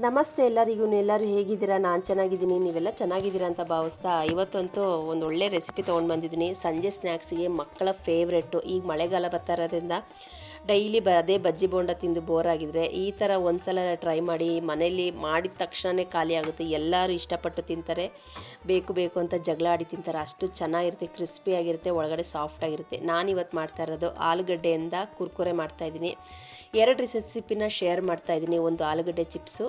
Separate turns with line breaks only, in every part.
ನಮಸ್ತೆ ಎಲ್ಲರಿಗೂ, ಎಲ್ಲರೂ ಹೇಗಿದ್ದೀರಾ? ನಾನು ಚೆನ್ನಾಗಿದ್ದೀನಿ, ನೀವೆಲ್ಲ ಚೆನ್ನಾಗಿದ್ದೀರಾ ಅಂತ ಭಾವಿಸ್ತಾ ಇವತ್ತಂತೂ ಒಂದು ಒಳ್ಳೆ ರೆಸಿಪಿ ತೊಗೊಂಡು ಬಂದಿದ್ದೀನಿ. ಸಂಜೆ ಸ್ನ್ಯಾಕ್ಸಿಗೆ ಮಕ್ಕಳ ಫೇವ್ರೆಟ್ಟು ಈಗ ಮಳೆಗಾಲ ಬರ್ತಾ ಡೈಲಿ ಬ, ಅದೇ ಬಜ್ಜಿ ಬೋಂಡ ತಿಂದು ಬೋರ್ ಆಗಿದ್ರೆ ಈ ಥರ ಒಂದ್ಸಲ ಟ್ರೈ ಮಾಡಿ ಮನೇಲಿ ಮಾಡಿದ ತಕ್ಷಣವೇ ಖಾಲಿ ಆಗುತ್ತೆ. ಎಲ್ಲರೂ ಇಷ್ಟಪಟ್ಟು ತಿಂತಾರೆ. ಬೇಕು ಬೇಕು ಅಂತ ಜಗಳ ಆಡಿ ತಿಂತಾರೆ. ಅಷ್ಟು ಚೆನ್ನಾಗಿರುತ್ತೆ ಕ್ರಿಸ್ಪಿ ಆಗಿರುತ್ತೆ, ಒಳಗಡೆ ಸಾಫ್ಟ್ ಆಗಿರುತ್ತೆ. ನಾನು ಇವತ್ತು ಮಾಡ್ತಾ ಇರೋದು ಆಲೂಗಡ್ಡೆಯಿಂದ ಕುರ್ಕುರೆ ಮಾಡ್ತಾಯಿದ್ದೀನಿ ಎರಡು ರೆಸಿಪಿನ ಶೇರ್ ಮಾಡ್ತಾ ಇದ್ದೀನಿ. ಒಂದು ಆಲೂಗಡ್ಡೆ ಚಿಪ್ಸು,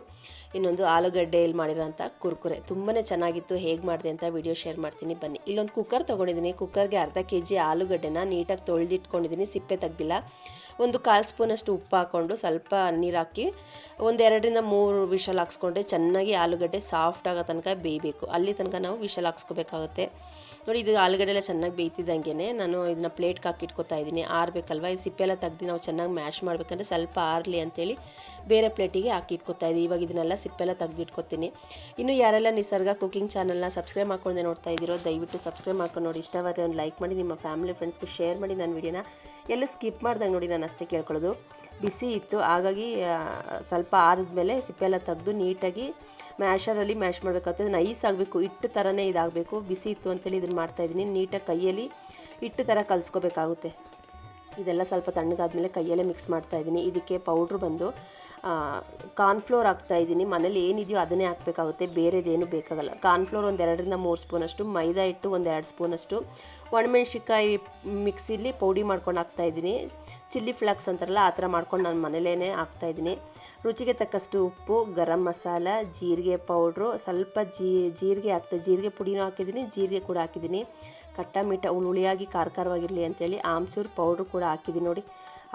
ಇನ್ನೊಂದು ಆಲೂಗಡ್ಡೆಯಲ್ಲಿ ಮಾಡಿರೋಂಥ ಕುರ್ಕುರೆ. ತುಂಬಾ ಚೆನ್ನಾಗಿತ್ತು, ಹೇಗೆ ಮಾಡಿದೆ ಅಂತ ವಿಡಿಯೋ ಶೇರ್ ಮಾಡ್ತೀನಿ. ಬನ್ನಿ. ಇಲ್ಲೊಂದು ಕುಕ್ಕರ್ ತೊಗೊಂಡಿದ್ದೀನಿ. ಕುಕ್ಕರ್ಗೆ ಅರ್ಧ ಕೆ ಜಿ ಆಲೂಗಡ್ಡೆನ ನೀಟಾಗಿ ತೊಳೆದಿಟ್ಕೊಂಡಿದ್ದೀನಿ. ಸಿಪ್ಪೆ ತೆಗ್ದಿಲ್ಲ. ಒಂದು ಕಾಲು ಸ್ಪೂನಷ್ಟು ಉಪ್ಪು ಹಾಕ್ಕೊಂಡು ಸ್ವಲ್ಪ ನೀರು ಹಾಕಿ ಒಂದೆರಡರಿಂದ ಮೂರು ವಿಷಲ್ ಹಾಕ್ಸ್ಕೊಂಡ್ರೆ ಚೆನ್ನಾಗಿ ಆಲೂಗಡ್ಡೆ ಸಾಫ್ಟ್ ಆಗೋ ತನಕ ಬೇಯಬೇಕು. ಅಲ್ಲಿ ತನಕ ನಾವು ವಿಷಲ್ ಹಾಕ್ಸ್ಕೋಬೇಕಾಗುತ್ತೆ. ನೋಡಿ, ಇದು ಆಲೂಗಡ್ಡೆ ಎಲ್ಲ ಚೆನ್ನಾಗಿ ಬೇಯ್ತಿದ್ದಂಗೆ ನಾನು ಇದನ್ನ ಪ್ಲೇಟ್ಗೆ ಹಾಕಿಟ್ಕೋತಾ ಇದ್ದೀನಿ. ಆರಬೇಕಲ್ವ? ಈ ಸಿಪ್ಪೆ ಎಲ್ಲ ತೆಗ್ದು ನಾವು ಚೆನ್ನಾಗಿ ಮ್ಯಾಶ್ ಮಾಡ್ಬೇಕಂದ್ರೆ ಸ್ವಲ್ಪ ಆರಲಿ ಅಂಥೇಳಿ ಬೇರೆ ಪ್ಲೇಟಿಗೆ ಹಾಕಿ ಇಟ್ಕೊತಾ ಇದ್ದೀನಿ ಇವಾಗ ಇದನ್ನೆಲ್ಲ ಸಿಪ್ಪೆಲ್ಲ ತೆಗೆದಿಟ್ಕೊತೀನಿ. ಇನ್ನು ಯಾರೆಲ್ಲ ನಿಸರ್ಗ ಕುಕಿಂಗ್ ಚಾನಲ್ನ ಸಬ್ಸ್ಕ್ರೈಬ್ ಮಾಡ್ಕೊಂಡೆ ನೋಡ್ತಾ ಇದ್ದೀರೋ, ದಯವಿಟ್ಟು ಸಬ್ಸ್ಕ್ರೈಬ್ ಮಾಡ್ಕೊಂಡು ನೋಡಿ. ಇಷ್ಟವಾದ ಒಂದು ಲೈಕ್ ಮಾಡಿ, ನಿಮ್ಮ ಫ್ಯಾಮಿಲಿ ಫ್ರೆಂಡ್ಸ್ಗೂ ಶೇರ್ ಮಾಡಿ ನನ್ನ ವಿಡಿಯೋನ ಎಲ್ಲೂ ಸ್ಕಿಪ್ ಮಾಡ್ದಂಗೆ ನೋಡಿ ನಾನು ಅಷ್ಟೇ ಕೇಳ್ಕೊಳ್ಳೋದು. ಬಿಸಿ ಇತ್ತು, ಹಾಗಾಗಿ ಸ್ವಲ್ಪ ಆರಿದ್ಮೇಲೆ ಸಿಪ್ಪೆಲ್ಲ ತೆಗೆದು ನೀಟಾಗಿ ಮ್ಯಾಶರಲ್ಲಿ ಮ್ಯಾಶ್ ಮಾಡಬೇಕಾಗ್ತದೆ ನೈಸ್ ಆಗಬೇಕು, ಹಿಟ್ಟು ಥರನೇ ಇದಾಗಬೇಕು. ಬಿಸಿ ಇತ್ತು ಅಂತೇಳಿ ಇದನ್ನು ಮಾಡ್ತಾಯಿದ್ದೀನಿ ನೀಟಾಗಿ ಕೈಯಲ್ಲಿ ಹಿಟ್ಟು ಥರ ಕಲಿಸ್ಕೋಬೇಕಾಗುತ್ತೆ. ಇದೆಲ್ಲ ಸ್ವಲ್ಪ ತಣ್ಣಗಾದ್ಮೇಲೆ ಕೈಯಲ್ಲೇ ಮಿಕ್ಸ್ ಮಾಡ್ತಾ ಇದ್ದೀನಿ. ಇದಕ್ಕೆ ಪೌಡ್ರ್ ಬಂದು ಕಾರ್ನ್ಫ್ಲೋರ್ ಹಾಕ್ತಾ ಇದ್ದೀನಿ. ಮನೇಲಿ ಏನಿದೆಯೋ ಅದನ್ನೇ ಹಾಕಬೇಕಾಗುತ್ತೆ. ಬೇರೆದೇನು ಬೇಕಾಗಲ್ಲ. ಕಾರ್ನ್ಫ್ಲೋರ್ ಒಂದು ಎರಡರಿಂದ ಮೂರು ಸ್ಪೂನಷ್ಟು, ಮೈದಾ ಹಿಟ್ಟು ಒಂದು ಎರಡು ಸ್ಪೂನಷ್ಟು ಒಣಮೆಣ್ಸಿಕಾಯಿ ಮಿಕ್ಸಿಲಿ ಪೌಡಿ ಮಾಡ್ಕೊಂಡು ಹಾಕ್ತಾ ಇದ್ದೀನಿ. ಚಿಲ್ಲಿ ಫ್ಲಾಕ್ಸ್ ಅಂತಾರಲ್ಲ, ಆ ಥರ ಮಾಡ್ಕೊಂಡು ನಾನು ಮನೇಲೇ ಹಾಕ್ತಾ ಇದ್ದೀನಿ. ರುಚಿಗೆ ತಕ್ಕಷ್ಟು ಉಪ್ಪು, ಗರಂ ಮಸಾಲ, ಜೀರಿಗೆ ಪೌಡ್ರು ಸ್ವಲ್ಪ ಜೀರಿಗೆ ಹಾಕ್ತಾ, ಜೀರಿಗೆ ಪುಡಿನೂ ಹಾಕಿದ್ದೀನಿ, ಜೀರಿಗೆ ಕೂಡ ಹಾಕಿದ್ದೀನಿ. ಕಟ್ಟ ಮಿಠ ಹುಳಿಯಾಗಿ ಖಾರ ಖಾರವಾಗಿರಲಿ ಅಂತೇಳಿ ಆಮ್ಚೂರು ಪೌಡ್ರ್ ಕೂಡ ಹಾಕಿದ್ದೀನಿ ನೋಡಿ.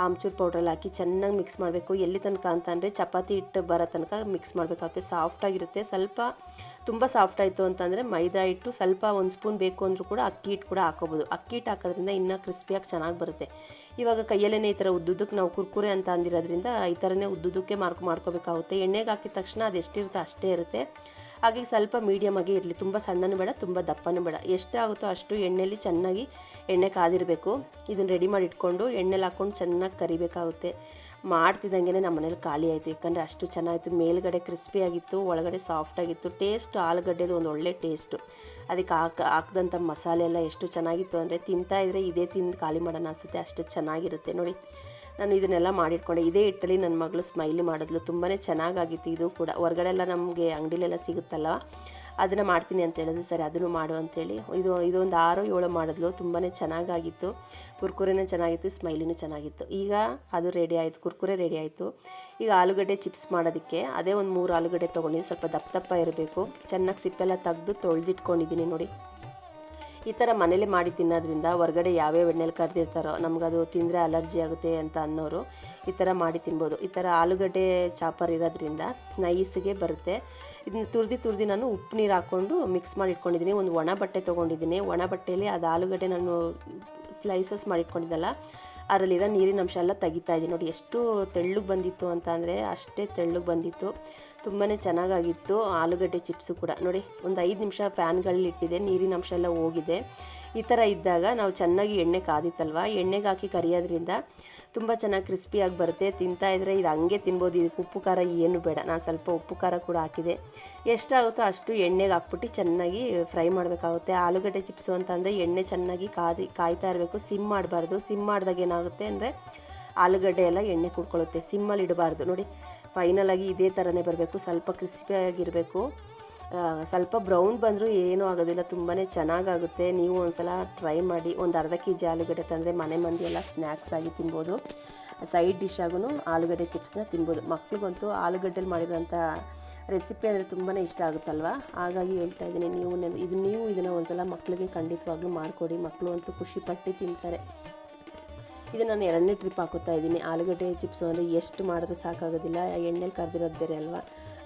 ಆಮ್ಚೂರು ಪೌಡ್ರಲ್ಲಿ ಹಾಕಿ ಚೆನ್ನಾಗಿ ಮಿಕ್ಸ್ ಮಾಡಬೇಕು. ಎಲ್ಲಿ ತನಕ ಅಂತಂದರೆ ಚಪಾತಿ ಹಿಟ್ಟು ಬರೋ ತನಕ ಮಿಕ್ಸ್ ಮಾಡಬೇಕಾಗುತ್ತೆ. ಸಾಫ್ಟಾಗಿರುತ್ತೆ ಸ್ವಲ್ಪ ತುಂಬ ಸಾಫ್ಟ್ ಆಯಿತು ಅಂತಂದರೆ ಮೈದಾ ಹಿಟ್ಟು ಸ್ವಲ್ಪ ಒಂದು ಸ್ಪೂನ್ ಬೇಕು ಅಂದರೂ ಕೂಡ ಅಕ್ಕಿ ಹಿಟ್ಟು ಕೂಡ ಹಾಕೋಬೋದು. ಅಕ್ಕಿ ಹಿಟ್ಟು ಹಾಕೋದ್ರಿಂದ ಇನ್ನೂ ಕ್ರಿಸ್ಪಿಯಾಗಿ ಚೆನ್ನಾಗಿ ಬರುತ್ತೆ. ಇವಾಗ ಕೈಯಲ್ಲೇ ಈ ಥರ ಉದ್ದುದಕ್ಕೆ ನಾವು ಕುರ್ಕುರೆ ಅಂತ ಅಂದಿರೋದ್ರಿಂದ ಈ ಥರನೇ ಉದ್ದುದಕ್ಕೆ ಮಾರ್ಕ್ ಮಾಡ್ಕೋಬೇಕಾಗುತ್ತೆ. ಎಣ್ಣೆಗೆ ಹಾಕಿದ ತಕ್ಷಣ ಅದು ಎಷ್ಟಿರುತ್ತೆ ಅಷ್ಟೇ ಇರುತ್ತೆ. ಹಾಗೆ ಸ್ವಲ್ಪ ಮೀಡಿಯಮ್ ಆಗಿ ಇರಲಿ. ತುಂಬ ಸಣ್ಣನೂ ಬೇಡ, ತುಂಬ ದಪ್ಪನೂ ಬೇಡ. ಎಷ್ಟಾಗುತ್ತೋ ಅಷ್ಟು ಎಣ್ಣೆಯಲ್ಲಿ ಚೆನ್ನಾಗಿ ಎಣ್ಣೆ ಕಾದಿರಬೇಕು. ಇದನ್ನು ರೆಡಿ ಮಾಡಿ ಇಟ್ಕೊಂಡು ಎಣ್ಣೆಲಿ ಹಾಕ್ಕೊಂಡು ಚೆನ್ನಾಗಿ ಕರಿಬೇಕಾಗುತ್ತೆ. ಮಾಡ್ತಿದ್ದಂಗೆ ನಮ್ಮ ಮನೇಲಿ ಖಾಲಿ ಆಯಿತು. ಯಾಕಂದರೆ ಅಷ್ಟು ಚೆನ್ನಾಗಿತ್ತು. ಮೇಲ್ಗಡೆ ಕ್ರಿಸ್ಪಿಯಾಗಿತ್ತು ಒಳಗಡೆ ಸಾಫ್ಟ್ ಆಗಿತ್ತು. ಟೇಸ್ಟ್ ಆಲೂಗಡ್ಡೆದು ಒಂದು ಒಳ್ಳೆ ಟೇಸ್ಟು ಅದಕ್ಕೆ ಹಾಕ, ಹಾಕ್ದಂಥ ಮಸಾಲೆ ಎಲ್ಲ ಎಷ್ಟು ಚೆನ್ನಾಗಿತ್ತು ಅಂದರೆ ತಿಂತಾ ಇದ್ದರೆ ಇದೇ ತಿಂದು ಖಾಲಿ ಮಾಡೋಣ ಅನಿಸುತ್ತೆ. ಅಷ್ಟು ಚೆನ್ನಾಗಿರುತ್ತೆ ನೋಡಿ. ನಾನು ಇದನ್ನೆಲ್ಲ ಮಾಡಿಟ್ಕೊಂಡೆ. ಇದೇ ಹಿಟ್ಟಲ್ಲಿ ನನ್ನ ಮಗಳು ಸ್ಮೈಲಿ ಮಾಡಿದ್ಲು. ತುಂಬಾ ಚೆನ್ನಾಗಾಗಿತ್ತು. ಇದು ಕೂಡ ಹೊರಗಡೆ ಎಲ್ಲ ನಮಗೆ ಅಂಗಡಿಲೆಲ್ಲ ಸಿಗುತ್ತಲ್ಲ ಅದನ್ನು ಮಾಡ್ತೀನಿ ಅಂತ ಹೇಳಿದ್ರು ಸರಿ, ಅದನ್ನು ಮಾಡು ಅಂತೇಳಿ ಇದು, ಇದೊಂದು ಆರು ಏಳು ಮಾಡಿದ್ಲು. ತುಂಬಾ ಚೆನ್ನಾಗಾಗಿತ್ತು. ಕುರ್ಕುರೆನೂ ಚೆನ್ನಾಗಿತ್ತು ಸ್ಮೈಲಿನೂ ಚೆನ್ನಾಗಿತ್ತು. ಈಗ ಅದು ರೆಡಿ ಆಯಿತು. ಕುರ್ಕುರೆ ರೆಡಿ ಆಯಿತು. ಈಗ ಆಲೂಗಡ್ಡೆ ಚಿಪ್ಸ್ ಮಾಡೋದಕ್ಕೆ ಅದೇ ಒಂದು ಮೂರು ಆಲೂಗಡ್ಡೆ ತೊಗೊಂಡಿದ್ದೀನಿ. ಸ್ವಲ್ಪ ದಪ್ಪ ದಪ್ಪ ಇರಬೇಕು. ಚೆನ್ನಾಗಿ ಸಿಪ್ಪೆಲ್ಲ ತೆಗೆದು ತೊಳೆದಿಟ್ಕೊಂಡಿದ್ದೀನಿ ನೋಡಿ. ಈ ಥರ ಮನೇಲಿ ಮಾಡಿ ತಿನ್ನೋದ್ರಿಂದ ಹೊರಗಡೆ ಯಾವ್ಯಾವ ಎಣ್ಣೆಲಿ ಕರೆದಿರ್ತಾರೋ ನಮಗದು ತಿಂದರೆ ಅಲರ್ಜಿ ಆಗುತ್ತೆ ಅಂತ ಅನ್ನೋರು ಈ ಥರ ಮಾಡಿ ತಿನ್ಬೋದು. ಈ ಥರ ಆಲೂಗಡ್ಡೆ ಚಾಪರ್ ಇರೋದ್ರಿಂದ ನೈಸಿಗೆ ಬರುತ್ತೆ. ಇದನ್ನ ತುರ್ದಿ ತುರ್ದಿ ನಾನು ಉಪ್ಪು ನೀರು ಹಾಕ್ಕೊಂಡು ಮಿಕ್ಸ್ ಮಾಡಿ ಇಟ್ಕೊಂಡಿದ್ದೀನಿ. ಒಂದು ಒಣ ಬಟ್ಟೆ ತೊಗೊಂಡಿದ್ದೀನಿ. ಒಣ ಬಟ್ಟೆಯಲ್ಲಿ ಅದು ಆಲೂಗಡ್ಡೆ ನಾನು ಸ್ಲೈಸಸ್ ಮಾಡಿಟ್ಕೊಂಡಿದ್ದಲ್ಲ ಅದರಲ್ಲಿರೋ ನೀರಿನ ಅಂಶ ಎಲ್ಲ ತೆಗಿತಾ ಇದ್ದೀನಿ. ನೋಡಿ, ಎಷ್ಟು ತೆಳ್ಳಗೆ ಬಂದಿತ್ತು ಅಂತ ಅಂದರೆ ಅಷ್ಟೇ ತೆಳ್ಳಗೆ ಬಂದಿತ್ತು. ತುಂಬಾ ಚೆನ್ನಾಗಾಗಿತ್ತು. ಆಲೂಗಡ್ಡೆ ಚಿಪ್ಸು ಕೂಡ. ನೋಡಿ, ಒಂದು ಐದು ನಿಮಿಷ ಫ್ಯಾನ್ಗಳಲ್ಲಿ ಇಟ್ಟಿದೆ. ನೀರಿನ ಅಂಶ ಎಲ್ಲ ಹೋಗಿದೆ. ಈ ಥರ ಇದ್ದಾಗ ನಾವು ಚೆನ್ನಾಗಿ ಎಣ್ಣೆ ಕಾದಿತ್ತಲ್ವ? ಎಣ್ಣೆಗೆ ಹಾಕಿ ಕರಿಯೋದ್ರಿಂದ ತುಂಬ ಚೆನ್ನಾಗಿ ಕ್ರಿಸ್ಪಿಯಾಗಿ ಬರುತ್ತೆ. ತಿಂತಾ ಇದ್ರೆ ಇದು ಹಂಗೆ ತಿನ್ಬೋದು. ಇದಕ್ಕೆ ಉಪ್ಪು, ಖಾರ ಏನು ಬೇಡ. ನಾನು ಸ್ವಲ್ಪ ಉಪ್ಪು, ಖಾರ ಕೂಡ ಹಾಕಿದೆ. ಎಷ್ಟಾಗುತ್ತೋ ಅಷ್ಟು ಎಣ್ಣೆಗೆ ಹಾಕ್ಬಿಟ್ಟು ಚೆನ್ನಾಗಿ ಫ್ರೈ ಮಾಡಬೇಕಾಗುತ್ತೆ. ಆಲೂಗಡ್ಡೆ ಚಿಪ್ಸು ಅಂತಂದರೆ ಎಣ್ಣೆ ಚೆನ್ನಾಗಿ ಕಾದಿ, ಕಾಯ್ತಾ ಇರಬೇಕು. ಸಿಮ್ ಮಾಡಬಾರ್ದು. ಸಿಮ್ ಮಾಡಿದಾಗ ಏನಾಗುತ್ತೆ ಅಂದರೆ ಆಲೂಗಡ್ಡೆ ಎಲ್ಲ ಎಣ್ಣೆ ಕುಡ್ಕೊಳ್ಳುತ್ತೆ. ಸಿಮ್ಮಲ್ಲಿ ಇಡಬಾರ್ದು. ನೋಡಿ ಫೈನಲ್ ಆಗಿ ಇದೇ ಥರನೇ ಬರಬೇಕು. ಸ್ವಲ್ಪ ಕ್ರಿಸ್ಪಿಯಾಗಿರಬೇಕು ಸ್ವಲ್ಪ ಬ್ರೌನ್ ಬಂದರೂ ಏನೂ ಆಗೋದಿಲ್ಲ. ತುಂಬಾ ಚೆನ್ನಾಗಾಗುತ್ತೆ. ನೀವು ಒಂದ್ಸಲ ಟ್ರೈ ಮಾಡಿ. ಒಂದು ಅರ್ಧ ಕೆ ಜಿ ಆಲೂಗಡ್ಡೆ ತಂದರೆ ಮನೆ ಮಂದಿ ಎಲ್ಲ ಸ್ನ್ಯಾಕ್ಸ್ ಆಗಿ ತಿನ್ಬೋದು. ಸೈಡ್ ಡಿಶ್ ಆಗೂ ಆಲೂಗಡ್ಡೆ ಚಿಪ್ಸ್ನ ತಿನ್ಬೋದು. ಮಕ್ಳಿಗಂತೂ ಆಲೂಗಡ್ಡೆಲಿ ಮಾಡಿರೋಂಥ ರೆಸಿಪಿ ಅಂದರೆ ತುಂಬಾ ಇಷ್ಟ ಆಗುತ್ತಲ್ವ? ಹಾಗಾಗಿ ಹೇಳ್ತಾ ಇದ್ದೀನಿ, ನೀವು ಇದು ನೀವು ಇದನ್ನು ಒಂದ್ಸಲ ಮಕ್ಕಳಿಗೆ ಖಂಡಿತವಾಗ್ಲೂ ಮಾಡಿಕೊಡಿ. ಮಕ್ಕಳು ಅಂತೂ ಖುಷಿಪಟ್ಟು ತಿಂತಾರೆ. ಇದು ನಾನು ಎರಡನೇ ಟ್ರಿಪ್ ಹಾಕೋತಾ ಇದ್ದೀನಿ. ಆಲೂಗಡ್ಡೆ ಚಿಪ್ಸು ಅಂದರೆ ಎಷ್ಟು ಮಾಡಿದ್ರೆ ಸಾಕಾಗೋದಿಲ್ಲ. ಎಣ್ಣೆಲಿ ಕರೆದಿರೋದು ಬೇರೆ ಅಲ್ವಾ?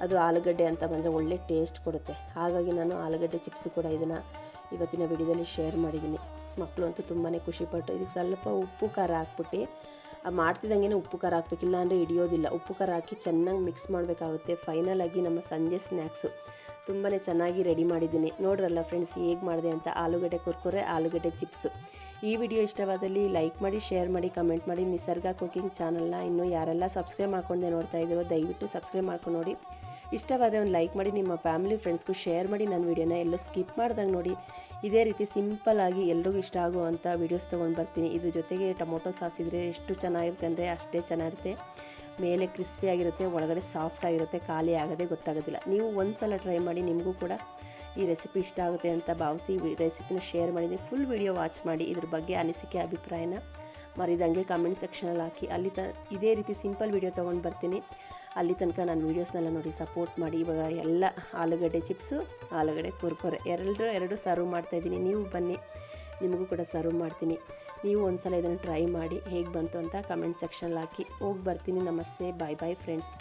ಅದು ಆಲೂಗಡ್ಡೆ ಅಂತ ಬಂದರೆ ಒಳ್ಳೆ ಟೇಸ್ಟ್ ಕೊಡುತ್ತೆ. ಹಾಗಾಗಿ ನಾನು ಆಲೂಗಡ್ಡೆ ಚಿಪ್ಸು ಕೂಡ ಇದನ್ನು ಇವತ್ತಿನ ವಿಡಿಯೋದಲ್ಲಿ ಶೇರ್ ಮಾಡಿದ್ದೀನಿ. ಮಕ್ಕಳು ಅಂತೂ ತುಂಬಾ ಖುಷಿಪಟ್ಟು ಇದಕ್ಕೆ ಸ್ವಲ್ಪ ಉಪ್ಪು ಖಾರ ಹಾಕ್ಬಿಟ್ಟು ಮಾಡ್ತಿದ್ದಂಗೆ ಉಪ್ಪು ಖಾರ ಹಾಕಬೇಕಿಲ್ಲ ಅಂದರೆ ಹಿಡಿಯೋದಿಲ್ಲ. ಉಪ್ಪು ಖಾರ ಹಾಕಿ ಚೆನ್ನಾಗಿ ಮಿಕ್ಸ್ ಮಾಡಬೇಕಾಗುತ್ತೆ. ಫೈನಲ್ ಆಗಿ ನಮ್ಮ ಸಂಜೆ ಸ್ನ್ಯಾಕ್ಸು ತುಂಬಾ ಚೆನ್ನಾಗಿ ರೆಡಿ ಮಾಡಿದ್ದೀನಿ. ನೋಡ್ರಲ್ಲ ಫ್ರೆಂಡ್ಸ್ ಹೇಗೆ ಮಾಡಿದೆ ಅಂತ. ಆಲೂಗಡ್ಡೆ ಕುರ್ಕುರೆ, ಆಲೂಗಡ್ಡೆ ಚಿಪ್ಸು ಈ ವಿಡಿಯೋ ಇಷ್ಟವಾದಲ್ಲಿ ಲೈಕ್ ಮಾಡಿ, ಶೇರ್ ಮಾಡಿ, ಕಮೆಂಟ್ ಮಾಡಿ. ನಿಸರ್ಗ ಕುಕಿಂಗ್ ಚಾನಲ್ನ ಇನ್ನೂ ಯಾರೆಲ್ಲ ಸಬ್ಸ್ಕ್ರೈಬ್ ಮಾಡ್ಕೊಂಡೆ ನೋಡ್ತಾ ಇದ್ದೀರೋ, ದಯವಿಟ್ಟು ಸಬ್ಸ್ಕ್ರೈಬ್ ಮಾಡ್ಕೊಂಡು ನೋಡಿ. ಇಷ್ಟವಾದರೆ ಒಂದು ಲೈಕ್ ಮಾಡಿ, ನಿಮ್ಮ ಫ್ಯಾಮಿಲಿ, ಫ್ರೆಂಡ್ಸ್ಗೂ ಶೇರ್ ಮಾಡಿ ನನ್ನ ವೀಡಿಯೋನ ಎಲ್ಲೂ ಸ್ಕಿಪ್ ಮಾಡ್ದಂಗೆ ನೋಡಿ. ಇದೇ ರೀತಿ ಸಿಂಪಲ್ಲಾಗಿ ಎಲ್ರಿಗೂ ಇಷ್ಟ ಆಗುವಂಥ ವೀಡಿಯೋಸ್ ತೊಗೊಂಡು ಬರ್ತೀನಿ. ಇದ್ರ ಜೊತೆಗೆ ಟೊಮೊಟೊ ಸಾಸ್ ಇದ್ದರೆ ಎಷ್ಟು ಚೆನ್ನಾಗಿರುತ್ತೆ ಅಂದರೆ ಅಷ್ಟೇ ಚೆನ್ನಾಗಿರುತ್ತೆ. ಮೇಲೆ ಕ್ರಿಸ್ಪಿಯಾಗಿರುತ್ತೆ ಒಳಗಡೆ ಸಾಫ್ಟ್ ಆಗಿರುತ್ತೆ, ಖಾಲಿ ಆಗೋದೇ ಗೊತ್ತಾಗೋದಿಲ್ಲ. ನೀವು ಒಂದು ಸಲ ಟ್ರೈ ಮಾಡಿ ನಿಮಗೂ ಕೂಡ ಈ ರೆಸಿಪಿ ಇಷ್ಟ ಆಗುತ್ತೆ ಅಂತ ಭಾವಿಸಿ ಈ ರೆಸಿಪಿನ ಶೇರ್ ಮಾಡಿದ್ದೀನಿ. ಫುಲ್ ವಿಡಿಯೋ ವಾಚ್ ಮಾಡಿ ಇದ್ರ ಬಗ್ಗೆ ಅನಿಸಿಕೆ, ಅಭಿಪ್ರಾಯನ ಮರಿದಂಗೆ ಕಮೆಂಟ್ ಸೆಕ್ಷನಲ್ಲಿ ಹಾಕಿ. ಅಲ್ಲಿ ತ, ಇದೇ ರೀತಿ ಸಿಂಪಲ್ ವಿಡಿಯೋ ತೊಗೊಂಡು ಬರ್ತೀನಿ. ಅಲ್ಲಿ ತನಕ ನಾನು ವೀಡಿಯೋಸ್ನೆಲ್ಲ ನೋಡಿ ಸಪೋರ್ಟ್ ಮಾಡಿ. ಇವಾಗ ಎಲ್ಲ ಆಲೂಗಡ್ಡೆ ಚಿಪ್ಸು ಆಲೂಗಡ್ಡೆ ಕುರ್ಕುರೆ ಎರಡರೂ ಎರಡು ಸರ್ವ್ ಮಾಡ್ತಾಯಿದ್ದೀನಿ ನೀವು ಬನ್ನಿ, ನಿಮಗೂ ಕೂಡ ಸರ್ವ್ ಮಾಡ್ತೀನಿ. ನೀವು ಒಂದ್ಸಲ ಇದನ್ನು ಟ್ರೈ ಮಾಡಿ ಹೇಗೆ ಬಂತು ಅಂತ ಕಮೆಂಟ್ ಸೆಕ್ಷನಲ್ಲಿ ಹಾಕಿ. ಹೋಗಿ ಬರ್ತೀನಿ. ನಮಸ್ತೆ. ಬಾಯ್ ಬಾಯ್ ಫ್ರೆಂಡ್ಸ್